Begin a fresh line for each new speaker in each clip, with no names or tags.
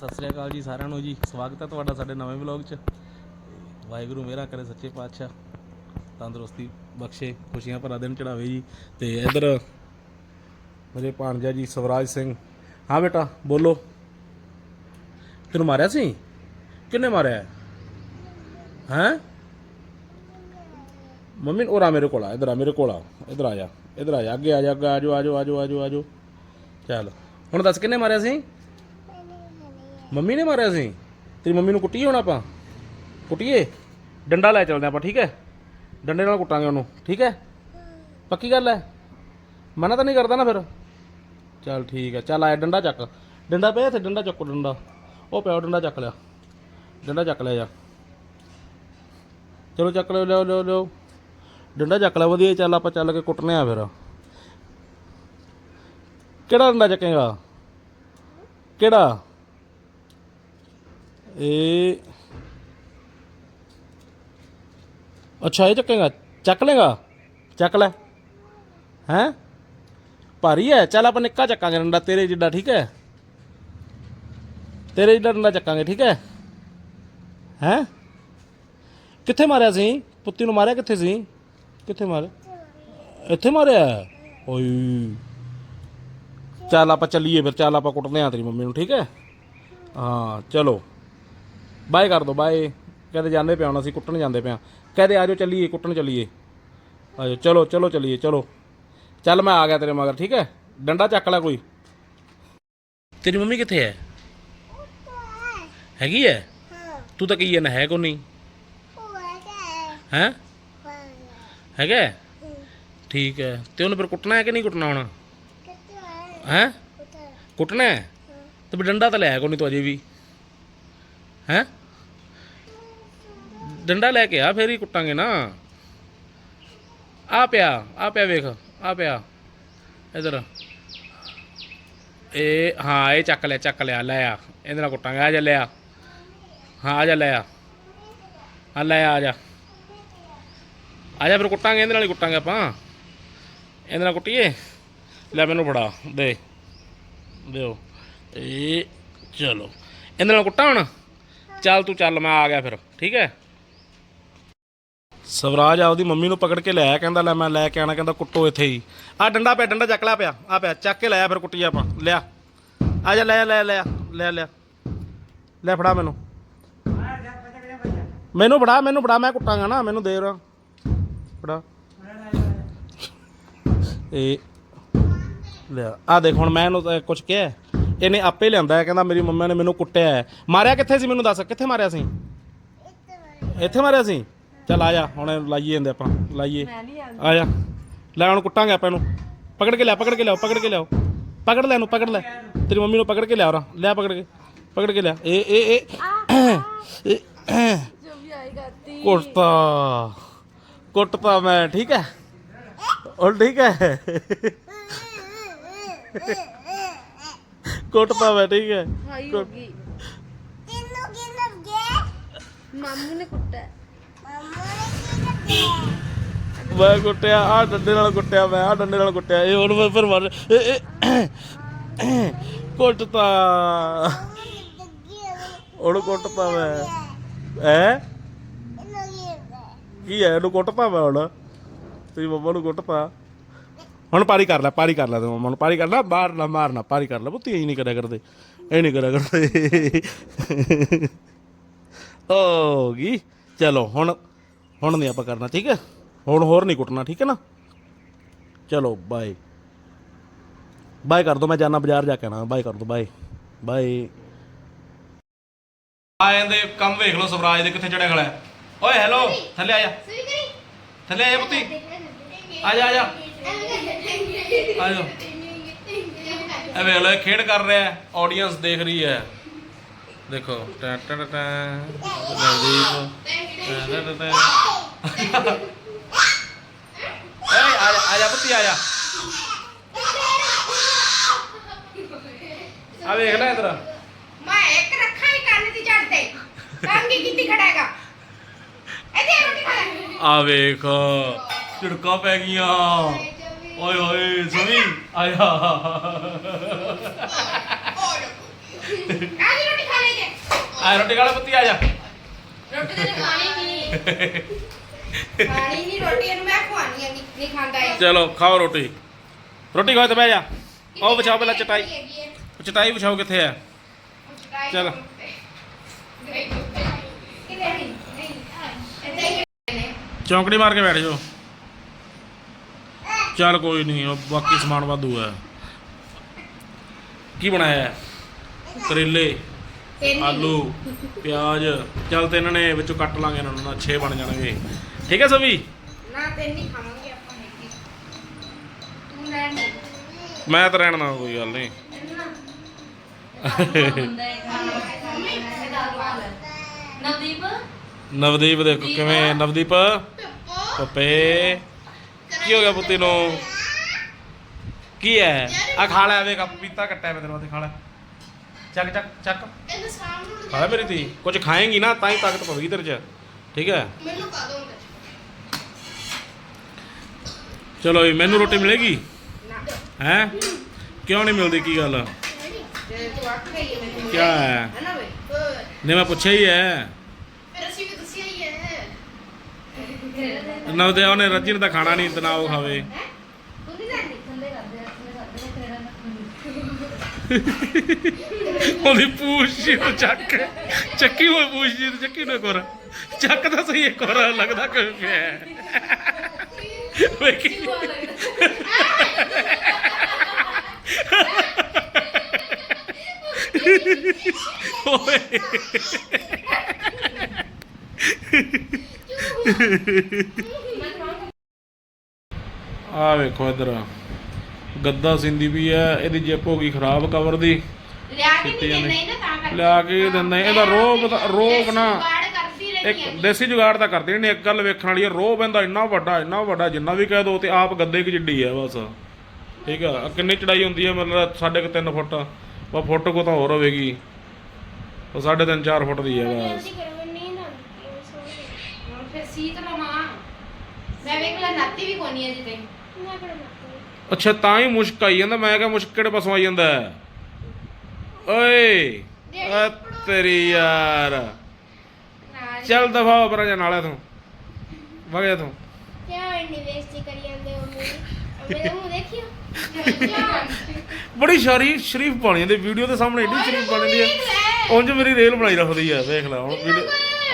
ਸਤਿ ਸ੍ਰੀ ਅਕਾਲ ਜੀ ਸਾਰਿਆਂ ਨੂੰ ਜੀ। ਸਵਾਗਤ ਹੈ ਤੁਹਾਡਾ ਸਾਡੇ ਨਵੇਂ ਵਲੌਗ 'ਚ। ਵਾਹਿਗੁਰੂ ਮੇਰਾ ਕਰੇ ਸੱਚੇ ਪਾਤਸ਼ਾਹ, ਤੰਦਰੁਸਤੀ ਬਖਸ਼ੇ, ਖੁਸ਼ੀਆਂ ਭਰਾ ਦਿਨ ਚੜਾਵੇ ਜੀ। ਤੇ ਇਧਰ ਮੇਰੇ ਭਾਣਜਾ ਜੀ ਸਵਰਾਜ ਸਿੰਘ। ਹਾਂ ਬੇਟਾ, ਬੋਲੋ। ਤੈਨੂੰ ਮਾਰਿਆ ਸੀ? ਕਿੰਨੇ ਮਾਰਿਆ? ਹੈ? ਮੰਮੀ, ਉਹ ਆ ਮੇਰੇ ਕੋਲ ਆ, ਇਧਰ ਆ, ਮੇਰੇ ਕੋਲ ਆ। ਇਧਰ ਆ ਜਾ, ਇਧਰ ਆ ਜਾ। ਅੱਗੇ ਆ ਜਾ, ਅੱਗੇ ਆ ਜਾਓ ਆ ਜਾਓ ਆ ਜਾਓ ਆ ਜਾਓ ਆ ਜਾਓ। ਚੱਲ। ਹੁਣ ਦੱਸ ਕਿੰਨੇ ਮਾਰਿਆ ਸੀ? ਮੰਮੀ ਨੇ ਮਾਰਿਆ ਸੀ? ਤੇਰੀ ਮੰਮੀ ਨੂੰ ਕੁੱਟੀਏ ਹੁਣ ਆਪਾਂ? ਕੁੱਟੀਏ? ਡੰਡਾ ਲੈ ਚੱਲਦੇ ਆਪਾਂ, ਠੀਕ ਹੈ? ਡੰਡੇ ਨਾਲ ਕੁੱਟਾਂਗੇ ਉਹਨੂੰ, ਠੀਕ ਹੈ? ਪੱਕੀ ਗੱਲ ਹੈ? ਮਨਾ ਤਾਂ ਨਹੀਂ ਕਰਦਾ ਨਾ ਫਿਰ? ਚੱਲ ਠੀਕ ਹੈ, ਚੱਲ ਆਇਆ, ਡੰਡਾ ਚੱਕ। ਡੰਡਾ ਪਿਆ ਇੱਥੇ, ਡੰਡਾ ਚੱਕੋ, ਡੰਡਾ। ਉਹ ਪਿਆ ਡੰਡਾ ਚੱਕ ਲਿਆ। ਡੰਡਾ ਚੱਕ ਲਿਆ ਜਾ। ਚਲੋ ਚੱਕ ਲਿਓ ਲਿਓ ਲਿਓ ਲਿਓ। ਡੰਡਾ ਚੱਕ ਲਿਆ, ਵਧੀਆ, ਚੱਲ ਆਪਾਂ ਚੱਲ ਕੇ ਕੁੱਟਨੇ ਆ ਫਿਰ। ਕਿਹੜਾ ਡੰਡਾ ਚੱਕੇਗਾ? ਕਿਹੜਾ? ਇਹ ਅੱਛਾ, ਇਹ ਚੱਕੇਗਾ ਚੱਕ ਲੇਗਾ, ਚੱਕ ਲੈ। ਹੈ? ਭਾਰੀ ਹੈ, ਚੱਲ ਆਪਾਂ ਨਿੱਕਾ ਚੱਕਾਂਗੇ ਡੰਡਾ, ਤੇਰੇ ਜਿੱਡਾ, ਠੀਕ ਹੈ? ਤੇਰੇ ਜਿੱਡਾ ਡੰਡਾ ਚੱਕਾਂਗੇ, ਠੀਕ ਹੈ? ਹੈ? ਕਿੱਥੇ ਮਾਰਿਆ ਸੀ? ਪੁੱਤੀ ਨੂੰ ਮਾਰਿਆ ਕਿੱਥੇ ਸੀ? ਕਿੱਥੇ ਮਾਰਿਆ ਇੱਥੇ ਮਾਰਿਆ? ਓਏ। ਚੱਲ ਆਪਾਂ ਚੱਲੀਏ ਫਿਰ, ਚੱਲ ਆਪਾਂ ਕੁੱਟਦੇ ਆ ਤੇਰੀ ਮੰਮੀ ਨੂੰ, ਠੀਕ ਹੈ? ਹਾਂ, ਚਲੋ। ਬਾਏ ਕਰ ਦੋ, ਬਾਏ। ਕਹਿੰਦੇ ਜਾਂਦੇ ਪਿਆ ਹੁਣ ਅਸੀਂ, ਕੁੱਟਣ ਜਾਂਦੇ ਪਿਆ। ਕਹਿੰਦੇ ਆਜੋ ਚੱਲੀਏ, ਕੁੱਟਣ ਚੱਲੀਏ। ਆਜੋ, ਚਲੋ ਚਲੋ ਚੱਲੀਏ, ਚਲੋ। ਚੱਲ ਮੈਂ ਆ ਗਿਆ ਤੇਰੇ ਮਗਰ, ਠੀਕ ਹੈ? ਡੰਡਾ ਚੱਕ ਲੈ ਕੋਈ। ਤੇਰੀ ਮੰਮੀ ਕਿੱਥੇ ਹੈ? ਹੈਗੀ ਹੈ? ਤੂੰ ਤਾਂ ਕਹੀ ਨਾ ਹੈ ਕੋ ਨਹੀਂ। ਹੈ? ਹੈਗਾ ਠੀਕ ਹੈ। ਤੇ ਉਹਨੂੰ ਫਿਰ ਕੁੱਟਣਾ ਹੈ ਕਿ ਨਹੀਂ ਕੁੱਟਣਾ ਹੁਣ? ਹੈ? ਕੁੱਟਣਾ ਹੈ? ਤੇ ਡੰਡਾ ਤਾਂ ਲੈ ਕੋ ਨਹੀਂ ਤੂੰ ਅਜੇ ਵੀ। ਹੈ? ਡੰਡਾ ਲੈ ਕੇ ਆ, ਫੇਰ ਹੀ ਕੁੱਟਾਂਗੇ ਨਾ। ਆ ਪਿਆ ਆ ਪਿਆ ਵੇਖ, ਆ ਪਿਆ। ਇਧਰ। ਇਹ, ਹਾਂ, ਇਹ ਚੱਕ ਲਿਆ ਚੱਕ ਲਿਆ, ਲੈ ਆ। ਇਹਦੇ ਨਾਲ ਕੁੱਟਾਂਗੇ, ਆ ਜਾ, ਲੈ ਆ। ਹਾਂ, ਆ ਜਾ, ਲੈ ਆ। ਆ ਲੈ ਆ ਜਾ। ਆ ਜਾ, ਫਿਰ ਕੁੱਟਾਂਗੇ, ਇਹਦੇ ਨਾਲ ਹੀ ਕੁੱਟਾਂਗੇ ਆਪਾਂ। ਇਹਦੇ ਨਾਲ ਕੁੱਟੀਏ? ਲੈ ਮੈਨੂੰ ਫੜਾ, ਦੇ। ਦਿਓ। ਇਹ, ਚਲੋ। ਇਹਦੇ ਨਾਲ ਕੁੱਟਾਂ ਹੁਣ? ਚੱਲ ਤੂੰ, ਚੱਲ, ਮੈਂ ਆ ਗਿਆ ਫਿਰ, ਠੀਕ ਹੈ? ਸਵਰਾਜ ਆਪਦੀ ਮੰਮੀ ਨੂੰ ਪਕੜ ਕੇ ਲਿਆਇਆ ਕਹਿੰਦਾ ਲੈ ਮੈਂ ਲੈ ਕੇ ਆਣਾ, ਕਹਿੰਦਾ ਕੁੱਟੋ ਇੱਥੇ ਹੀ। ਆ ਡੰਡਾ ਪਿਆ, ਡੰਡਾ ਚੱਕ ਲਿਆ ਪਿਆ ਆ ਪਿਆ, ਚੱਕ ਕੇ ਲਾਇਆ ਫਿਰ ਕੁੱਟੀ ਆਪਾਂ। ਲਿਆ। ਆ ਜਾ, ਲੈ ਲੈ ਲੈ ਲੈ ਲੈ ਲੈ ਫੜਾ ਮੈਨੂੰ। ਮੈਨੂੰ ਫੜਾ ਮੈਨੂੰ ਫੜਾ, ਮੈਂ ਕੁੱਟਾਂਗਾ ਨਾ, ਮੈਨੂੰ ਦੇ ਰਾਂ ਫੜਾ। ਇਹ ਲਿਆ। ਆ ਦੇਖ, ਹੁਣ ਮੈਂ ਇਹਨੂੰ ਕੁਝ ਕਿਹਾ ਇਹਨੇ ਆਪੇ ਲਿਆਂਦਾ ਕਹਿੰਦਾ ਮੇਰੀ ਮੰਮਾ ਨੇ ਮੈਨੂੰ ਕੁੱਟਿਆ ਮਾਰਿਆ ਕਿੱਥੇ ਸੀ, ਮੈਨੂੰ ਦੱਸ, ਕਿੱਥੇ ਮਾਰਿਆ ਸੀ? ਇੱਥੇ ਮਾਰਿਆ ਸੀ। ਚੱਲ ਆ ਜਾ ਹੁਣ ਲਾਈਏ ਜਾਂਦੇ ਆਪਾਂ ਲਾਈਏ। ਆ ਜਾ। ਲੈ ਹੁਣ ਕੁੱਟਾਂਗੇ ਆਪਾਂ ਇਹਨੂੰ। ਪਕੜ ਕੇ ਲਿਆ ਪਕੜ ਕੇ ਲਿਆਓ ਪਕੜ ਕੇ ਲਿਆਓ। ਪਕੜ ਲੈ ਇਹਨੂੰ ਪਕੜ ਲੈ। ਤੇਰੀ ਮੰਮੀ ਨੂੰ ਪਕੜ ਕੇ ਲਿਆ ਔਰ ਲੈ ਪਕੜ ਕੇ ਪਕੜ ਕੇ ਲਿਆ। ਇਹ ਇਹ ਇਹ। ਇਹ। ਕੁੱਟਤਾ। ਕੁੱਟਤਾ ਮੈਂ ਠੀਕ ਹੈ? ਹੁਣ ਠੀਕ ਹੈ? ਕੁੱਟਤਾ ਮੈਂ ਠੀਕ ਹੈ?
ਮਾਮੂ ਨੇ ਕੁੱਟਿਆ।
ਮੈਂ ਕੁੱਟਿਆ ਆ ਡੰਡੇ ਨਾਲ ਕੁੱਟਿਆ ਮੈਂ ਆ ਡੰਡੇ ਨਾਲ ਕੁੱਟਿਆ। ਇਹ ਹੁਣ ਮੈਂ ਫਿਰ ਮਰ ਕੁੱਟਤਾ। ਹੁਣ ਕੁੱਟਤਾ ਮੈਂ। ਹੈ? ਕੀ ਹੈ? ਇਹਨੂੰ ਕੁੱਟਤਾ ਮੈਂ ਹੁਣ? ਤੇਰੀ ਮੰਮਾ ਨੂੰ ਕੁੱਟਤਾ? ਹੁਣ ਪਾਰੀ ਕਰ ਲੈ, ਪਾਰੀ ਕਰ ਲੈ ਤੇ ਮੰਮਾ ਨੂੰ। ਪਾਰੀ ਕਰ ਲੈ ਨਾ ਮਾਰਨਾ ਪਾਰੀ ਕਰ ਲੈ। ਪੁੱਤੀ, ਇਹ ਨਹੀਂ ਕਰਿਆ ਕਰਦੇ। ਇਹ ਨਹੀਂ ਕਰਿਆ ਕਰਦੇ। ਹੋ ਗਈ। ਚਲੋ, ਹੁਣ ਹੁਣ ਨਹੀਂ ਆਪਾਂ ਕਰਨਾ, ਠੀਕ ਹੈ? ਹੁਣ ਹੋਰ ਨਹੀਂ ਕੁੱਟਣਾ, ਠੀਕ ਹੈ ਨਾ? ਚਲੋ ਬਾਏ ਬਾਏ ਕਰ ਦੋ, ਮੈਂ ਜਾਣਾ ਬਾਜ਼ਾਰ ਜਾ ਕੇ ਆਣਾ ਬਾਏ ਕਰ ਦੋ ਬਾਏ ਬਾਏ ਆ ਜਾਂਦੇ, ਕੰਮ ਵੇਖ ਲਓ ਸਵਰਾਜ ਦੇ ਕਿੱਥੇ ਚੜਿਆ ਖੜਾ ਹੈ। ਓਏ ਹੈਲੋ ਥੱਲੇ ਆ ਜਾ। ਥੱਲੇ ਆ ਜਾ ਪੁੱਤੀ। ਆ ਜਾ ਆ ਜਾ। ਆ ਜਾ। ਇਹ ਵੇਖ ਲਓ, ਇਹ ਖੇਡ ਕਰ ਰਿਹਾ ਹੈ ਆਡੀਅנס ਦੇਖ ਰਹੀ ਹੈ। ਦੇਖੋ ਟਾ ਟਾ ਟਾ ਟਾ ਨਵਦੀਪ ਟਾ ਟਾ ਟਾ ਟਾ। ਏ ਆ ਜਾ ਆ ਜਾ ਪੁੱਤੀ ਆ ਜਾ। ਆ ਵੇਖ ਲੈ ਇਧਰ।
ਮੈਂ ਇੱਕ ਰੱਖਾਂ ਹੀ ਕੰਨ ਦੀ ਝੜ ਤੇ। ਕੰਗੀ ਕਿੱਤੀ ਖੜਾਏਗਾ ਇਹਦੇ ਰੋਟੀ ਖਾ ਲੈ।
ਆ ਵੇਖ ਝਿੜਕਾਂ ਪੈ ਗਈਆਂ। ਓਏ ਸੁਣੀ ਆਇਆ ਆ ਰੋਟੀ ਖਾ ਲੈ ਪੁੱਤੀ ਆ ਜਾ।
ਰੋਟੀ ਤੇ ਖਾਣੀ ਨਹੀਂ ਖਾਣੀ ਨਹੀਂ ਰੋਟੀ ਇਹਨੂੰ ਮੈਂ ਖਵਾਣੀ ਆ ਨਹੀਂ ਖਾਂਦਾ ਇਹ।
ਚਲੋ ਖਾਓ ਰੋਟੀ। ਰੋਟੀ ਖਾਓ ਤੇ ਬਹਿ ਜਾ। ਉਹ ਵਿਛਾਓ ਪਹਿਲਾਂ ਚਟਾਈ। ਚਟਾਈ ਵਿਛਾਓ ਕਿੱਥੇ ਆ? ਚਲੋ। ਚੌਂਕੜੀ ਮਾਰ ਕੇ ਬੈਠ ਜਾਓ। ਚੱਲ ਕੋਈ ਨਹੀਂ ਉਹ ਬਾਕੀ ਸਮਾਨ ਵਾਧੂ ਹੈ ਕੀ ਬਣਾਇਆ? ਹੈ? ਆਲੂ ਪਿਆਜ਼। ਚੱਲ ਤੇ ਇਹਨਾਂ ਨੇ ਵਿੱਚੋਂ ਕੱਟ ਲਾਂਗੇ ਇਹਨਾਂ ਨੂੰ ਨਾ 6 ਬਣ ਜਾਣਗੇ। ਠੀਕ ਹੈ ਸਭੀ
ਨਾ ਤੇ ਨਹੀਂ ਖਾਵਾਂਗੇ ਆਪਾਂ ਹੈਗੀ ਤੂੰ ਰਹਿਣ ਦੇ।
ਮੈਂ ਤਾਂ ਰਹਿਣਾ ਕੋਈ ਗੱਲ ਨਹੀਂ।
ਨਵਦੀਪ?
ਨਵਦੀਪ ਦੇਖੋ ਕਿਵੇਂ ਨਵਦੀਪ? ਪਪੇ। ਕੀ ਹੋ ਗਿਆ ਪੁੱਤੀ ਨੂੰ? ਕੀ ਹੈ? ਆ ਖਾ ਲੈ ਵੇਖ ਪਪੀਤਾ ਕੱਟਿਆ ਮੈਂ ਤੈਨੂੰ ਤੇ ਖਾ ਲੈ। ਚੱਕ ਚੱਕ ਚੱਕ।
ਇਹਨੂੰ ਸਾਹਮਣੇ
ਖਾ ਲੈ ਮੇਰੀ ਧੀ। ਕੁਝ ਖਾਏਂਗੀ ਨਾ ਤਾਂ ਹੀ ਤਾਕਤ ਪਵੇਗੀ ਤੇਰੇ ਚ। ਠੀਕ ਹੈ?
ਮੈਨੂੰ ਪਾ ਦੋ
ਚਲੋ ਜੀ ਮੈਨੂੰ ਰੋਟੀ ਮਿਲੇਗੀ?
ਨਾ।
ਹੈ? ਕਿਉਂ ਨਹੀਂ ਮਿਲਦੀ ਕੀ ਗੱਲ?
ਤੇ ਤੂੰ ਆਖ ਗਈ ਹੈ ਮੈਨੂੰ
ਹੈ?
ਹੈ ਨਾ
ਨਹੀਂ ਮੈਂ ਪੁੱਛਿਆ ਹੀ ਹੈ।
ਫਿਰ ਅਸੀਂ ਵੀ ਦੱਸਿਆ ਹੀ ਹੈ।
ਨਵਦੇ ਉਹਨੇ ਰੱਜੀ ਨੇ ਤਾਂ ਖਾਣਾ ਨਹੀਂ ਤੇ ਨਾ ਉਹ ਖਾਵੇ
ਹੈ ਤੂੰ ਨਹੀਂ ਜਾਣੀ
ਥੱਲੇ ਕਰਦੇ ਆ ਥੱਲੇ ਕਰਦੇ ਆ ਤੇਰਾ
ਉਹਦੀ ਪੂਛ ਜੀ ਨੂੰ ਚੱਕ ਚੱਕੀ ਹੋਈ ਪੂਛ ਜੀ ਨੂੰ ਚੱਕੀ ਨੂੰ ਕੋਰ ਚੱਕ ਤਾਂ ਸਹੀ ਇੱਕ ਵਾਰ, ਲੱਗਦਾ ਕਿ ਪਿਆ। ਵੇਖੀ। ਓਏ। ਆ ਵੇਖੋ ਇਧਰ। ਗੱਦਾ ਸਿੰਦੀ ਵੀ ਐ ਇਹਦੀ ਜਿੱਪ ਹੋ ਗਈ ਖਰਾਬ ਕਵਰ ਦੀ।
ਲਿਆ ਕੇ ਨਹੀਂ। ਦਿੰਦਾ ਇਹ ਨਾ ਤਾਂ ਕਰਕੇ।
ਲਿਆ ਕੇ ਹੀ। ਦਿੰਦਾ, ਇਹਦਾ ਦਾ- ਰੋਹਬ ਨਾ-
ਜੁਗਾੜ ਕਰਦੀ ਰਹਿੰਦੀ
ਇੱਕ
ਹੈ।
ਦੇਸੀ ਜੁਗਾੜ ਤਾਂ ਕਰਦੇ ਨੇ ਇੱਕ ਗੱਲ ਵੇਖਣ ਵਾਲੀ ਹੈ ਰੋਹ ਬੰਦਾ ਇੰਨਾ ਵੱਡਾ ਇੰਨਾ ਵੱਡਾ ਜਿੰਨਾ ਵੀ ਕਹਿ ਦੋ ਤੇ ਆਪ ਗੱਦੇ ਕੀ ਜਿੱਡੀ ਹੈ ਬਸ। ਠੀਕ ਆ? ਕਿੰਨੀ ਚੜਾਈ ਹੁੰਦੀ ਹੈ ਮਤਲਬ ਸਾਢੇ ਕੁ ਤਿੰਨ ਫੁੱਟ। ਉਹ ਫੁੱਟ ਕੋ ਤਾਂ ਹੋਰ ਹੋਵੇਗੀ। ਉਹ ਸਾਢੇ ਤਿੰਨ ਚਾਰ ਫੁੱਟ ਦੀ ਹੈ ਬਸ।
ਹੁਣ ਫਿਰ ਸੀਤ ਲਵਾਂ। ਮੈਂ ਵੇਖ ਲੈ ਨਾਤੀ ਵੀ ਕੋਨੀ ਹੈ ਜਿੱਤੇ
ਅੱਛਾ ਤਾਂ ਹੀ ਮੁਸ਼ਕ ਆਈ ਜਾਂਦਾ ਮੈਂ ਕਿਹਾ ਮੁਸ਼ਕ ਕਿਹੜੇ ਪਾਸੋਂ ਆਈ ਜਾਂਦਾ? ਓਏ ਆ ਤੇਰੀ ਯਾਰ। ਚੱਲ ਦਫਾ ਪਰਾਂ ਜਾ ਨਾਲੇ ਤੂੰ। ਵਗਿਆ ਤੂੰ।
ਕਿਆ ਇੰਨੀ ਬੇਇੱਜ਼ਤੀ ਕਰੀ ਜਾਂਦੇ ਹੋ ਮੇਰੀ ਮੇਰੇ ਮੂੰਹ ਦੇਖਿਓ।
ਬੜੀ ਸ਼ਰੀ ਸ਼ਰੀਫ ਬਣ ਜਾਂਦੀ ਵੀਡੀਓ ਦੇ ਸਾਹਮਣੇ ਏਡੀ ਸ਼ਰੀਫ ਬਣ ਜਾਂਦੀ ਹੈ। ਉਂਝ ਮੇਰੀ ਰੇਲ ਬਣਾਈ ਰੱਖਦੀ ਹੈ ਵੇਖ ਲੈ ਹੁਣ ਵੀਡੀਓ।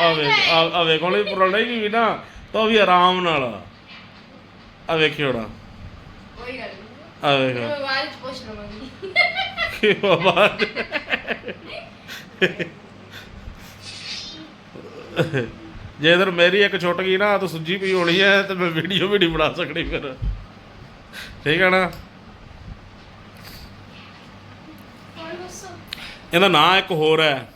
ਆ ਵੇਖ ਆ ਆ ਵੇਖ ਹੁਣ ਪੁਰਾਣਾ ਹੀ ਵੀ ਨਾ ਤਾਂ ਵੀ ਆਰਾਮ ਨਾਲ। ਆ ਵੇਖਿਓ ਨਾ
ਕੋਈ ਗੱਲ ਨਹੀਂ
ਆ ਵੇਖ
ਮੈਂ ਬਾਅਦ ਚ ਪੁੱਛ ਲਵਾਂਗੀ?
ਕੀ ਬਾਤ ਜੇ ਇਧਰ ਮੇਰੀ ਇੱਕ ਛੁੱਟ ਗਈ ਨਾ ਤਾਂ ਸੁੱਜੀ ਪਈ ਹੋਣੀ ਹੈ ਤੇ ਮੈਂ ਵੀਡੀਓ ਵੀ ਨਹੀਂ ਬਣਾ ਸਕਣੀ ਫਿਰ। ਠੀਕ ਹੈ ਨਾ?
ਹੋਰ ਦੱਸੋ?
ਇਹਦਾ ਨਾਂ ਇੱਕ ਹੋਰ ਹੈ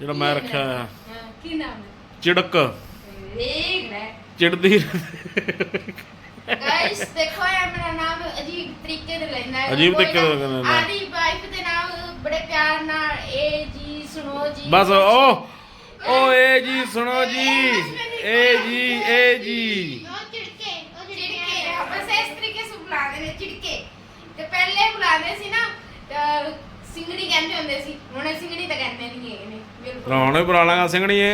ਜਿਹੜਾ ਮੈਂ ਰੱਖਿਆ ਹੈ?
ਹਾਂ ਕੀ ਨਾਮ ਹੈ?
ਚਿੜਕ।
ਦੇਖ ਲੈ।
ਚਿੜਦੀ
ਗਾਇਸ ਦੇਖੋ ਇਹ ਮੇਰਾ ਨਾਮ ਅਜੀਬ ਤਰੀਕੇ ਦੇ ਲੈਂਦਾ ਹੈ।
ਅਜੀਬ
ਕੋਈ
ਤਰੀਕੇ ਦੇ
ਨਾ
ਲੈਂਦਾ ਹੈ।
ਆਦੀ ਵਾਈਫ ਦੇ ਨਾਮ ਬੜੇ ਪਿਆਰ ਨਾਲ ਏ ਜੀ ਸੁਣੋ ਜੀ।
ਬਸ ਉਹ ਓ ਏ ਜੀ ਸੁਣੋ ਜੀ। ਏ ਜੀ ਏ ਜੀ।
ਉਹ ਚਿੜਕੇ ਉਹ
ਚਿੜਕੇ ਬਸ ਇਸ ਤਰੀਕੇ ਸੇ ਬੁਲਾਉਂਦੇ ਨੇ ਚਿੜਕੇ। ਤੇ ਪਹਿਲੇ ਬੁਲਾਉਂਦੇ ਸੀ ਨਾ ਤਾਂ ਸਿੰਗੜੀ ਕਹਿੰਦੇ ਹੁੰਦੇ ਸੀ। ਹੁਣ ਇਹ ਸਿੰਗੜੀ ਤਾਂ ਕਹਿੰਦੇ ਨਹੀਂ ਹੈਗੇ ਨੇ ਬਿਲਕੁਲ।
ਰੌਣੇ ਬੁਲਾ ਲਾਂਗਾ ਸਿੰਘਣੀਏ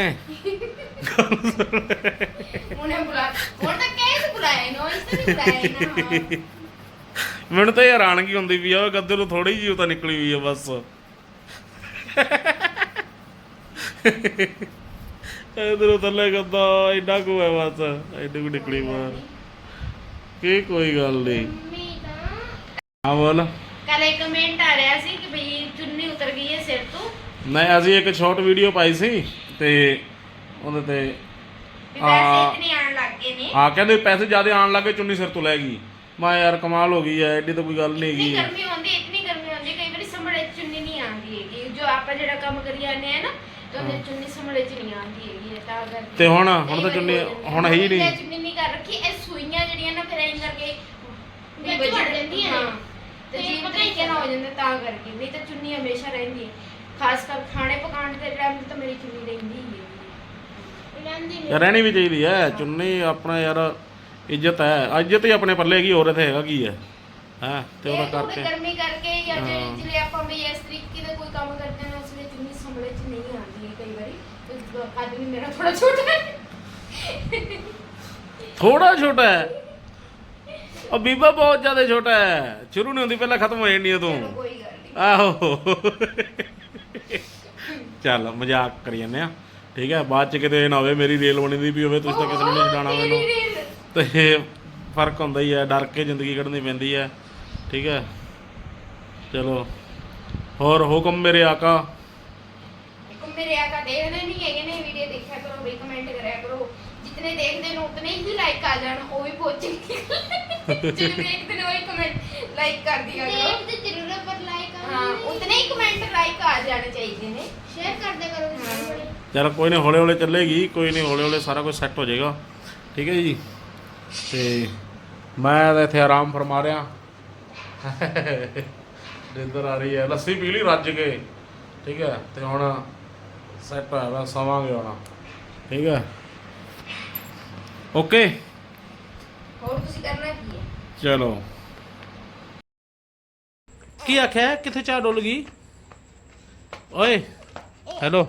ਉਹਨੇ ਬੁਲਾ ਹੁਣ ਤਾਂ ਬੁਲਾਏ ਨੋ ਇਸ ਤੇ ਨਹੀਂ ਬੁਲਾਏ ਨਾ
ਮੈਨੂੰ ਤਾਂ ਹੈਰਾਨਗੀ ਹੁੰਦੀ ਵੀ ਆ ਗੱਦੇ ਨੂੰ ਥੋੜੀ ਜਿਹੀ ਉਹ ਤਾਂ ਨਿਕਲੀ ਹੋਈ ਆ ਬਸ। ਇਧਰੋਂ ਥੱਲੇ ਗੱਦਾ ਐਡਾ ਕੁ ਹੈ ਬਸ ਐਡੀ ਕੁ ਨਿਕਲੀ ਬਾਹਰ ਕੀ ਕੋਈ ਗੱਲ ਨਹੀਂ
ਮੰਮੀ ਤਾਂ
ਹਾਂ ਬੋਲ।
ਕੱਲ ਇੱਕ ਕਮੈਂਟ ਆ ਰਿਹਾ ਸੀ ਕਿ ਭਈ ਚੁੰਨੀ ਉਤਰ ਗਈ ਹੈ ਸਿਰ ਤੋਂ।
ਨਹੀਂ ਅਸੀਂ ਇੱਕ ਸ਼ਾਰਟ ਵੀਡੀਓ ਪਾਈ ਸੀ ਤੇ ਉਹਦੇ ਤੇ
ਵੀ ਇਤਨੇ ਆਣ ਲੱਗ ਗਏ ਨੇ।
ਆ ਕਹਿੰਦੇ ਪੈਸੇ ਜ਼ਿਆਦਾ ਆਣ ਲੱਗੇ ਚੁੰਨੀ ਸਿਰ ਤੋਂ ਲੈ ਗਈ। ਮੈਂ ਯਾਰ ਕਮਾਲ ਹੋ ਗਈ ਐ ਐਡੀ ਤਾਂ ਕੋਈ ਗੱਲ ਨਹੀਂ ਹੈਗੀ।
ਗਰਮੀ ਹੁੰਦੀ ਇਤਨੀ ਗਰਮੀ ਹੁੰਦੀ ਕਈ ਵਾਰੀ ਸੰਭਲੇ 'ਚ ਚੁੰਨੀ ਨਹੀਂ ਆਉਂਦੀ ਹੈਗੀ। ਜੋ ਆਪਾਂ ਜਿਹੜਾ ਕੰਮ ਕਰੀ ਜਾਂਦੇ ਆ ਨਾ ਤਾਂ ਉਹਦੇ 'ਚ ਚੁੰਨੀ ਸੰਭਲੇ 'ਚ ਨਹੀਂ ਆਉਂਦੀ ਹੈਗੀ ਹੈ, ਤਾਂ ਕਰਕੇ
ਤੇ ਹੁਣ ਹੁਣ ਤਾਂ ਚੁੰਨੀ
ਹੋ
ਹੁਣ ਹੈ ਹੀ
ਮੈਂ
ਨਹੀਂ।
ਚੁੰਨੀ ਨਹੀਂ ਕਰ ਰੱਖੀ ਇਹ ਸੂਈਆਂ ਜਿਹੜੀਆਂ ਨਾ ਫਿਰ ਐਂ ਕਰਕੇ ਵੀ
ਵਿੱਚ ਵੜ ਜਾਂਦੀਆਂ ਨੇ।
ਹਾਂ, ਤੇ
ਤੇ
ਜੀ
ਪਤਾ
ਤਰੀਕੇ ਨਾਲ ਹੋ ਜਾਂਦਾ ਤਾਂ ਕਰਕੇ। ਨਹੀਂ ਤਾਂ ਚੁੰਨੀ ਹਮੇਸ਼ਾ ਰਹਿੰਦੀ ਹੈ। ਖਾਸ ਕਰ ਖਾਣੇ ਪਕਾਉਣ ਦੇ ਟਾਈਮ ਤੇ ਤਾਂ ਮੇਰੀ ਚੁੰਨੀ ਰਹਿੰਦੀ ਹੀ ਹੈ।
ਰਹਿੰਦੀ ਨਹੀਂ
ਰਹਿਣੀ ਵੀ ਚਾਹੀਦੀ ਐ ਚੁੰਨੀ ਆਪਣਾ ਯਾਰ ਇੱਜ਼ਤ ਹੈ ਇੱਜ਼ਤ ਹੀ ਆਪਣੇ ਪੱਲੇ ਕੀ ਹੋਰ ਇੱਥੇ ਹੈਗਾ ਕੀ ਹੈ ਹੈ ਤੇ ਉਹਦਾ
ਇਹ
ਕਰਕੇ।
ਗਰਮੀ ਕਰਕੇ ਜਾਂ
ਹਾਂ।
ਜਿਹੜੇ ਜਿਹੜੇ ਆਪਾਂ ਵੀ ਇਸ ਤਰੀਕੇ ਦਾ ਕੋਈ ਕੰਮ ਕਰਦੇ ਨੇ ਉਸ ਵਿੱਚ ਚੁੰਨੀ ਸੰਭਲੇ ਚ ਨਹੀਂ ਆਉਂਦੀ ਹੈ ਕਈ ਵਾਰੀ। ਤੇ ਵੀ ਮੇਰਾ ਥੋੜਾ ਛੋਟਾ ਹੈ।
ਥੋੜਾ ਛੋਟਾ ਹੈ? ਉਹ ਬੀਬਾ ਬਹੁਤ ਜ਼ਿਆਦਾ ਛੋਟਾ ਹੈ। ਸ਼ੁਰੂ ਨਹੀਂ ਹੁੰਦੀ ਪਹਿਲਾਂ ਖਤਮ ਹੋ ਜਾਣੀ ਹੈ
ਚਲੋ
ਤੂੰ
ਕੋਈ ਗੱਲ ਨਹੀਂ
ਆਹੋ। ਚੱਲ ਮਜ਼ਾਕ ਕਰੀ ਜਾਂਦੇ ਆ ਠੀਕ ਹੈ ਬਾਅਦ ਚ ਕਿਤੇ ਨਾ ਹੋਵੇ ਮੇਰੀ ਰੇਲ ਬਣੀ ਦੀ ਵੀ ਹੋਵੇ ਤੁਸੀਂ ਤਾਂ ਕਿਸੇ ਨੂੰ ਨਹੀਂ ਛਡਾਣਾ ਮੈਨੂੰ। ਤੇ ਫ਼ਰਕ ਹੁੰਦਾ ਹੀ ਹੈ ਡਰ ਕੇ ਜ਼ਿੰਦਗੀ ਕੱਢਣੀ ਪੈਂਦੀ ਹੈ ਠੀਕ ਹੈ। ਚਲੋ ਹੋਰ ਹੁਕਮ ਮੇਰੇ ਆਕਾ?
ਦੇਖੋ ਮੇਰੇ ਆਕਾ ਦੇਖਦੇ ਨਹੀਂ ਹੈਗੇ ਨੇ ਵੀਡੀਓ ਦੇਖਿਆ ਕਰੋ ਵੀ ਕਮੈਂਟ ਕਰਿਆ ਕਰੋ। ਜਿਤਨੇ ਦੇਖਦੇ ਨੇ ਉਤਨੇ ਹੀ ਲਾਈਕ ਆ ਜਾਣ ਉਹ ਵੀ ਪਹੁੰਚ ਜਿਹੜੇ ਦੇਖਦੇ ਨੇ ਉਹ ਹੀ ਕਮੈਂਟ ਲਾਈਕ ਕਰ ਦਿਆ ਕਰੋ।
ਦੇਖਦੇ ਜ਼ਰੂਰ ਪਰ
ਹਾਂ ਉਤਨੇ ਹੀ ਕਮੈਂਟ ਲਾਈਕ ਆ ਜਾਣੇ ਚਾਹੀਦੇ ਨੇ।
ਸ਼ੇਅਰ ਕਰਦੇ ਕਰੋ ਵੀਡੀਓ ਨੂੰ।
ਚਲ ਕੋਈ ਨਹੀਂ ਹੌਲੇ ਹੌਲੇ ਚੱਲੇਗੀ। ਕੋਈ ਨਹੀਂ ਹੌਲੇ ਹੌਲੇ ਸਾਰਾ ਕੁਝ ਸੈੱਟ ਹੋ ਜਾਏਗਾ। ਠੀਕ ਹੈ ਜੀ? ਤੇ ਮੈਂ ਤਾਂ ਇੱਥੇ ਆਰਾਮ ਫਰਮਾ ਰਿਹਾ। ਨਿੰਦਰ ਆ ਰਹੀ ਹੈ। ਲੱਸੀ ਪੀ ਲਈ ਰੱਜ ਕੇ। ਠੀਕ ਹੈ? ਤੇ ਹੁਣ ਸੈੱਟ ਹੋਇਆ ਵਾ ਸਵਾਂਗੇ ਹੁਣ। ਠੀਕ ਹੈ? ਓਕੇ
ਹੋਰ ਤੁਸੀਂ ਕਰਨਾ ਕੀ ਹੈ?
ਚਲੋ। ਕੀ ਆਖਿਆ? ਕਿੱਥੇ ਚਾਹ ਡੁੱਲ ਗਈ? ਓਏ ਹੈਲੋ।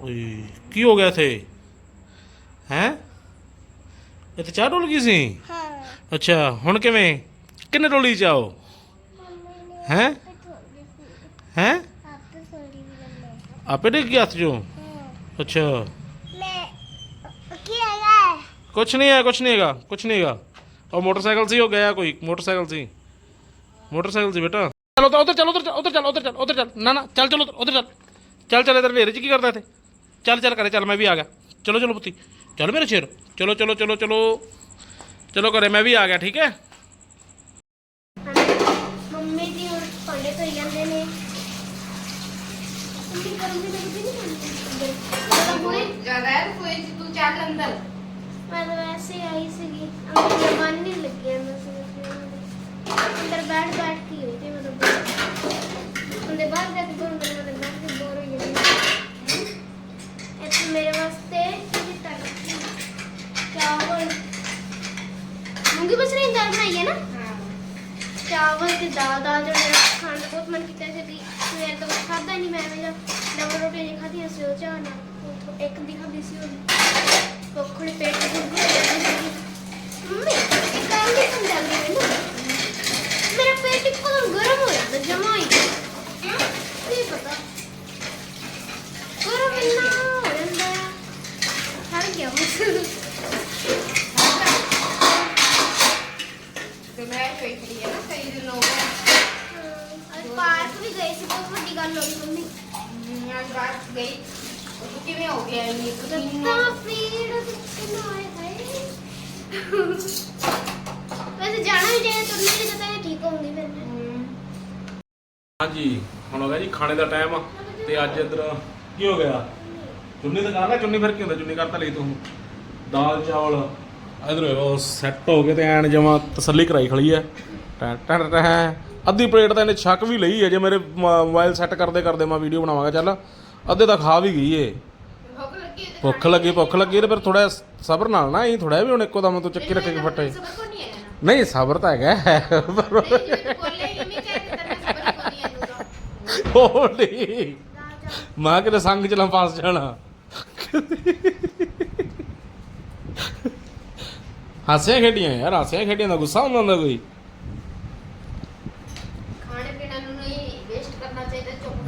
ਓਏ ਕੀ ਹੋ ਗਿਆ ਥੇ ਹੈ? ਇੱਥੇ ਚਾਹ ਡੁੱਲ ਗਈ ਸੀ?
ਹਾਂ।
ਅੱਛਾ ਹੁਣ ਕਿਵੇਂ? ਕਿੰਨੇ ਡੋਲੀ ਚਾਓ ਹੈ? ਹੈ?
ਆਪੇ ਸੋਰੀ ਵੀ ਲੈ
ਆਪੇ ਡਿੱਗ ਗਿਆ ਹੱਥ ਚੋਂ? ਅੱਛਾ।
ਮੈਂ ਕੀ ਹੈਗਾ
ਕੁਛ ਨਹੀਂ ਹੈ ਕੁਛ ਨਹੀਂ ਹੈਗਾ ਕੁਛ ਨਹੀਂ ਹੈਗਾ ਉਹ ਮੋਟਰਸਾਈਕਲ ਸੀ ਉਹ ਗਿਆ ਕੋਈ ਮੋਟਰਸਾਈਕਲ ਸੀ ਮੋਟਰਸਾਈਕਲ ਸੀ ਬੇਟਾ ਚਲੋ ਤਾਂ ਉਧਰ ਚੱਲ ਉਧਰ ਉਧਰ ਚੱਲ ਉਧਰ ਚੱਲ ਉਧਰ ਚੱਲ ਨਾ ਨਾ ਚੱਲ ਚਲੋ ਉਧਰ ਚੱਲ ਚੱਲ ਚੱਲ ਇਧਰ ਨੇਰੇ ਚ ਕੀ ਕਰਦਾ ਇੱਥੇ ਚੱਲ ਚੱਲ ਕਰੇ ਚੱਲ ਮੈਂ ਵੀ ਆ ਗਿਆ ਚਲੋ ਚਲੋ ਪੁੱਤੀ ਚਲੋ ਮੇਰੇ ਸ਼ੇਰ ਚਲੋ ਚਲੋ ਚਲੋ ਚਲੋ ਚਲੋ ਕਰੇ ਮੈਂ ਵੀ ਆ ਗਿਆ ਠੀਕ ਹੈ
ਮੰਮੀ ਜੀ ਹੋਰ ਭਾਂਡੇ ਧੋਈ ਜਾਂਦੇ ਨੇ ਮੈਂ ਤਾਂ ਵੈਸੇ ਆਈ ਸੀਗੀ ਅੰਦਰ ਮਨ ਨਹੀਂ ਲੱਗਿਆ ਅੰਦਰ ਸੀ ਅੰਦਰ ਬੈਠ ਬੈਠ ਕੇ ਹੋਈ ਤੇ ਮਤਲਬ ਅੰਦਰ ਬਾਹਰ ਜਾ ਕੇ ਬੋਰ ਮੇਰੇ ਮਤਲਬ ਬੈਠ ਕੇ ਬੋਰ ਹੋ ਜਾਂਦੀ ਇੱਥੇ ਮੇਰੇ ਵਾਸਤੇ ਕੀ ਤੱਕ ਚਾਵਲ। ਮੂੰਗੀ ਮਸਰੀ ਦੀ ਦਾਲ ਬਣਾਈ ਹੈ ਨਾ? ਚਾਵਲ ਤੇ ਦਾਲ ਦਾਲ ਜੋ ਮੇਰਾ ਖਾਣ ਦਾ ਬਹੁਤ ਮਨ ਕੀਤਾ ਸੀ ਸਵੇਰ ਤੋਂ ਖਾਧਾ ਨਹੀਂ ਮੈਂ ਮੇਰਾ ਡਬਲ ਰੋਟੀ ਨਹੀਂ ਖਾਧੀ ਸੀ ਉਹ ਚਾਹ ਨਾਲ ਇੱਕ ਦੀ ਖਾਧੀ ਸੀ ਉਹ ਪੇਟ ਗੁੱਗੂ ਹੋ। ਜਾਂਦੀ ਸੀ ਮੰਮੀ ਇਹ ਕੰਮ ਨਹੀਂ ਸਮਝਾਉਂਦੀ ਮੈਨੂੰ। ਮੇਰਾ ਪੇਟ ਇੱਕਦਮ ਗਰਮ ਹੋ ਜਾਂਦਾ ਜਮਾ ਹੀ। ਨਹੀਂ ਪਤਾ। ਗਰਮ ਇੰਨਾ ਹੋ ਜਾਂਦਾ। ਹਰ ਗਿਆ ਮੁझे
ਤੇ ਮੈਂ ਕੋਈ ਖੜੀ ਹੈ ਨਾ ਕਈ ਦਿਨ ਹੋ ਗਏ।
ਅੱਜ ਪਾਰਕ ਵੀ ਗਏ ਸੀ ਬਹੁਤ ਵੱਡੀ ਗੱਲ ਹੋ ਗਈ ਮੰਮੀ।
ਮੈਂ ਬਾਅਦ ਗਈ। ਕਿਵੇਂ ਹੋ ਗਿਆ ਇਹ ਇੱਕ ਦਿਨ
ਤਾਂ ਪੀੜ ਕਿੰਨਾ ਆਏ ਵੈਸੇ ਜਾਣਾ ਵੀ ਚਾਹੀਦਾ ਤੁਰਨਾ ਵੀ ਤਾਂ ਇਹ ਠੀਕ ਹੋਊਗੀ ਫਿਰ
ਹਾਂਜੀ, ਹੁਣ ਹੋ ਗਿਆ ਜੀ ਖਾਣੇ ਦਾ ਟਾਈਮ ਤੇ ਅੱਜ ਇੱਧਰ ਕੀ ਹੋ ਗਿਆ? ਚੁੰਨੀ ਤਾਂ ਕਰ ਚੁੰਨੀ ਫਿਰ ਕੀ ਹੁੰਦਾ? ਚੁੰਨੀ ਕਰਤਾ ਲਈ ਤੂੰ। ਦਾਲ, ਚਾਵਲ। ਇਧਰ ਉਹ ਸੈੱਟ ਹੋ ਗਏ ਤੇ ਐਨ ਜਮਾ ਤਸੱਲੀ ਕਰਾਈ ਖੜੀ ਐ ਟੈਂ ਟੈਂ ਟੈਂ ਅੱਧੀ ਪਲੇਟ ਤਾਂ ਇਹਨੇ ਛੱਕ ਵੀ ਲਈ ਹੈ ਜੇ ਮੇਰੇ ਮੋਬਾਈਲ ਸੈੱਟ ਕਰਦੇ ਕਰਦੇ ਮੈਂ ਵੀਡੀਓ ਬਣਾਵਾਂਗਾ, ਚੱਲ। ਅੱਧੇ ਤਾਂ ਖਾ ਵੀ ਗਈ ਏ।
ਭੁੱਖ ਲੱਗੀ ਤੇ
ਭੁੱਖ ਲੱਗੀ ਭੁੱਖ ਲੱਗੀ ਤੇ ਫਿਰ ਥੋੜਾ ਸਬਰ ਨਾਲ ਨਾ ਇਹ ਥੋੜਾ ਵੀ ਹੁਣ ਇੱਕੋ ਦਮ ਤੂੰ ਚੱਕੀ ਫੱਟੇ।
ਸਬਰ ਕੋ ਨਹੀਂ ਹੈ ਨਾ।
ਨਹੀਂ ਸਬਰ ਤਾਂ ਹੈਗਾ। ਪਰ
ਨਹੀਂ ਹੀ ਨਹੀਂ ਕਹਿੰਦੇ ਤਾਂ ਸਬਰ ਕੋ ਨਹੀਂ ਹੈ ਨੂੰ
ਉਹ ਨਹੀਂ ਮਾਂ ਕਿਤੇ ਸੰਗ ਚ ਨਾ ਫਸ ਜਾਣਾ। ਹਾਸਿਆ ਖੇਡੀਆਂ ਯਾਰ ਹਾਸਿਆ ਖੇਡੀਆਂ ਦਾ ਗੁੱਸਾ ਹੁੰਦਾ ਹੁੰਦਾ ਕੋਈ
ਖਾਣੇ ਪੀਣੇ ਨੂੰ ਨਹੀਂ ਵੇਸਟ ਕਰਨਾ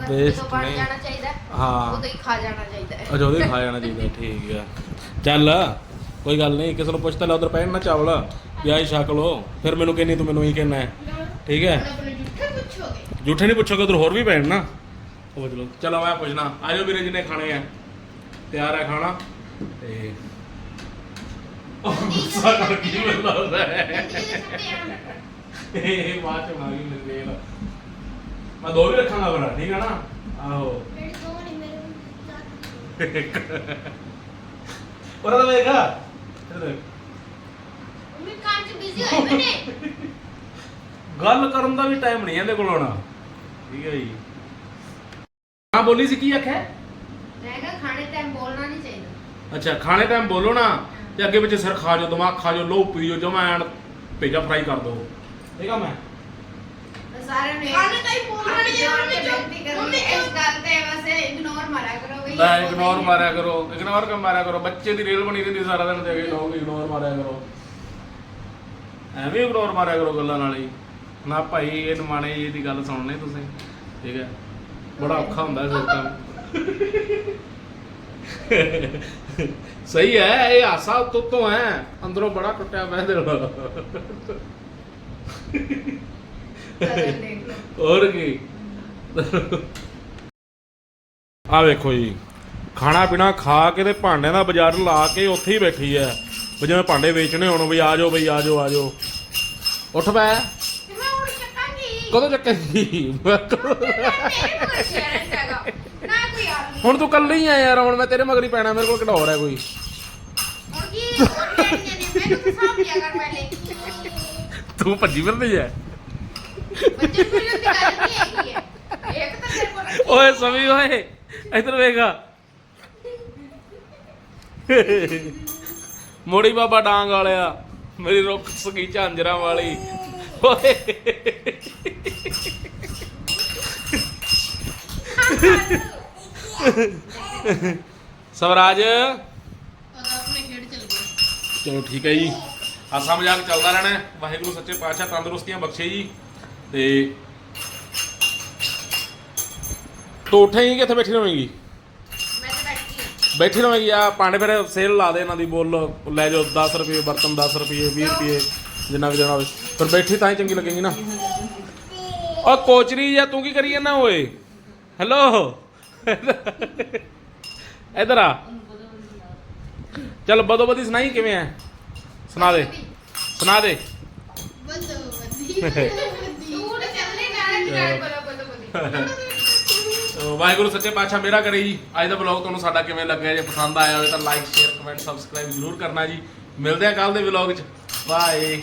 ਜਦੋਂ ਬਣ
ਨਹੀਂ।
ਜਾਣਾ ਚਾਹੀਦਾ
ਹਾਂ।
ਉਦੋਂ ਹੀ ਖਾ ਜਾਣਾ ਚਾਹੀਦਾ ਹੈ।
ਅਜਾ ਉਹਦੇ ਖਾ ਜਾਣਾ ਚਾਹੀਦਾ ਠੀਕ ਆ ਚੱਲ ਕੋਈ ਗੱਲ ਨਹੀਂ ਕਿਸੇ ਨੂੰ ਪੁੱਛ ਤਾਂ ਲੈ ਉਧਰ ਪੈਣ ਨਾ ਚਾਵਲ। ਵਿਆਹ ਛਕ ਲੋ ਫਿਰ ਮੈਨੂੰ ਕਹਿੰਨੀ ਤੂੰ ਮੈਨੂੰ ਹੀ ਕਹਿਣਾ ਹੈ। ਠੀਕ ਹੈ।
ਹੁਣ ਆਪਣੇ ਜੁੱਠੇ ਪੁੱਛੋਗੇ?
ਜੂਠੇ ਨਹੀਂ ਪੁੱਛੋਗੇ ਉਧਰ ਹੋਰ ਵੀ ਪੈਣ ਨਾ। ਉਹ ਚਲੋ ਚਲੋ ਮੈਂ ਪੁੱਛਣਾ। ਆਜੋ ਵੀਰੇ ਜਿਹਨੇ ਖਾਣੇ ਆ। ਤਿਆਰ ਹੈ ਖਾਣਾ। ਤੇ ਉਹ ਗੁੱਸਾ ਕਰ ਕੀ ਮਿਲਦਾ ਹੈ? ਇਹ ਬਾਅਦ ਚ ਮੇਰੇ ਨਾਲ ਮੈਂ ਦੋ ਵੀ ਰੱਖਾਂਗਾ ਬਰਾ ਠੀਕ ਹੈ ਨਾ? ਆਹੋ।
ਮੇਰੇ ਦੋ ਨਹੀਂ ਮੇਰੇ
ਉਹਦਾ ਤਾਂ ਵੇਖਾ। ਇੱਧਰ ਦੇਖ।
ਮੰਮੀ ਕੰਮ 'ਚ ਬਿਜ਼ੀ ਹੋਏ ਪਏ ਨੇ
ਗੱਲ ਕਰਨ ਦਾ ਵੀ ਟਾਈਮ ਨਹੀਂ ਇਹਦੇ ਕੋਲ ਆਉਣਾ। ਠੀਕ ਹੈ ਜੀ। ਹਾਂ, ਬੋਲੀ ਸੀ, ਕੀ ਆਖਿਆ?
ਮੈਂ ਕਿਹਾ ਖਾਣੇ ਟਾਈਮ ਬੋਲਣਾ ਨਹੀਂ ਚਾਹੀਦਾ
ਅੱਛਾ, ਖਾਣੇ ਟਾਈਮ ਬੋਲੋ ਨਾ, ਤੇ ਅੱਗੇ ਪਿੱਛੇ ਸਿਰ ਖਾ ਜਾਓ, ਦਿਮਾਗ ਖਾ ਜਾਓ ਲੋ ਪੀ ਜਾਓ, ਜਮਾ ਐਨ ਭੇਜਾ ਫਰਾਈ ਕਰ ਦੋ ਠੀਕ ਆ ਮੈਂ?
ਸਾਰਿਆਂ ਨੇ
ਬੋਲਣਾ ਨਹੀਂ
ਬੇਨਤੀ ਕਰਨੀ ਇਸ ਗੱਲ ਤੇ ਇਗਨੋਰ ਮਾਰਿਆ ਕਰੋ ਬਈ
ਲੈ ਇਗਨੋਰ ਮਾਰਿਆ ਕਰੋ ਇਗਨੋਰ ਮਾਰਿਆ ਕਰੋ? ਬੱਚੇ ਦੀ ਰੀਲ ਬਣੀ ਰਹਿੰਦੀ ਸਾਰਾ ਦਿਨ ਤੇ ਲੋਕ ਇਗਨੋਰ ਮਾਰਿਆ ਕਰੋ। ਐਵੇਂ ਇਗਨੋਰ ਮਾਰਿਆ ਕਰੋ ਗੱਲਾਂ ਨਾਲ ਹੀ। ਨਾ ਭਾਈ ਇਹ ਨਮਾਣੇ ਜੀ ਦੀ ਗੱਲ ਸੁਣਨੀ ਤੁਸੀਂ ਠੀਕ ਹੈ? ਬੜਾ ਔਖਾ ਹੁੰਦਾ ਫਿਰ ਤਾਂ ਸਹੀ ਹੈ ਇਹ ਹਾਸਾ ਉੱਤੋਂ ਤੋਂ ਹੈ। ਅੰਦਰੋਂ ਬੜਾ ਟੁੱਟਿਆ ਪਿਆ ਦਿਲ ਹੋਰ ਕੀ? ਆ ਵੇਖੋ ਜੀ ਖਾਣਾ ਪੀਣਾ ਖਾ ਕੇ ਤੇ ਭਾਂਡਿਆਂ ਦਾ ਬਾਜ਼ਾਰ ਲਾ ਕੇ ਉੱਥੇ ਹੀ ਬੈਠੀ ਐ ਵੀ ਜਿਵੇਂ ਭਾਂਡੇ ਵੇਚਣੇ ਹੋਣ ਵੀ ਆ ਜਾਓ ਬਈ ਆ ਜਾਓ ਆ ਜਾਓ। ਉੱਠ ਪੈ। ਕਦੋਂ ਚੱਕੇਗੀ? ਹੁਣ ਤੂੰ ਕੱਲੀ ਹੀ ਆ ਯਾਰ ਹੁਣ ਮੈਂ ਤੇਰੇ ਮਗਰ ਹੀ ਪੈਣਾ ਮੇਰੇ ਕੋਲ ਕਿਹੜਾ ਹੋਰ ਹੈ ਕੋਈ ਤੂੰ ਭੱਜੀ ਫਿਰਦੀ ਐ
ਬੱਚੇ ਨੂੰ ਦੀ ਗੱਲ ਨਹੀਂ ਹੈਗੀ ਹੈ ਇੱਕ ਤਾਂ ਤੇਰੇ ਕੋਲ
ਓਏ ਸਮੀ ਓਏ, ਇੱਧਰ ਵੇਖਾ। ਮੋੜੀ ਬਾਬਾ ਡਾਂਗ ਵਾਲਿਆ, ਮੇਰੀ ਰੁੱਖ ਸਕੀ ਝਾਂਜਰਾਂ ਵਾਲੀ। ਓਏ। ਸਵਰਾਜ।
ਉਹਦਾ ਆਪਣੇ ਖੇਡ ਚੱਲ ਗਿਆ
ਚਲੋ ਠੀਕ ਹੈ ਜੀ। ਹਾਸਾ ਮਜ਼ਾਕ ਚੱਲਦਾ ਰਹਿਣਾ ਹੈ। ਵਾਹਿਗੁਰੂ ਸੱਚੇ ਪਾਤਸ਼ਾਹ ਤੰਦਰੁਸਤੀਆਂ ਬਖਸ਼ੇ ਜੀ। ਤੇ ਤੂੰ ਉੱਠੇਂਗੀ ਕਿੱਥੇ ਬੈਠੀ ਰਹੇਂਗੀ
ਮੈਂ ਤਾਂ ਬੈਠੀ ਹਾਂ।
ਬੈਠੀ ਰਹੇਂਗੀ ਆ ਪਾਂਡੇ ਫਿਰ ਸੇਲ ਲਾ ਦੇ ਇਹਨਾਂ ਦੀ ਬੋਲ। ਲੈ ਜਾਓ 10 ਰੁਪਏ ਬਰਤਨ 10 ਰੁਪਏ 20 ਰੁਪਏ ਜਿੰਨਾ ਵੀ ਦੇਣਾ ਹੋਵੇ। ਪਰ ਬੈਠੀ ਤਾਂ ਹੀ ਚੰਗੀ ਲੱਗੇਗੀ ਨਾ। ਓ ਕੋਚਰੀ ਜਾਂ ਤੂੰ ਕੀ ਕਰੀ ਜਾਂਦਾ ਓਏ? ਹੈਲੋ ਇਧਰ ਆ। ਚੱਲ ਬਦੋ ਬਦੀ ਸੁਣਾਈ ਕਿਵੇਂ ਐ? ਸੁਣਾ ਦੇ। ਸੁਣਾ ਦੇ।
ਬੰਦੋ ਬੱਦੀ
ਤੂੰ ਤਾਂ ਚੱਲਣੇ ਨਾਲ ਦੀ ਨਾਲ ਬੋਲੋ ਬੋਲੋ ਬੋਲੋ
ਅਹ ਵਾਹਿਗੁਰੂ ਸੱਚੇ ਪਾਤਸ਼ਾਹ ਮੇਰਾ ਕਰੇ ਜੀ। ਅੱਜ ਦਾ ਵਲੌਗ ਤੁਹਾਨੂੰ ਸਾਡਾ ਕਿਵੇਂ ਲੱਗਿਆ ਜੇ ਪਸੰਦ ਆਇਆ ਹੋਵੇ ਤਾਂ ਲਾਈਕ ਸ਼ੇਅਰ ਕਮੈਂਟ ਸਬਸਕ੍ਰਾਈਬ ਜ਼ਰੂਰ ਕਰਨਾ ਜੀ। ਮਿਲਦੇ ਆ ਕੱਲ ਦੇ ਵਲੌਗ 'ਚ। ਬਾਏ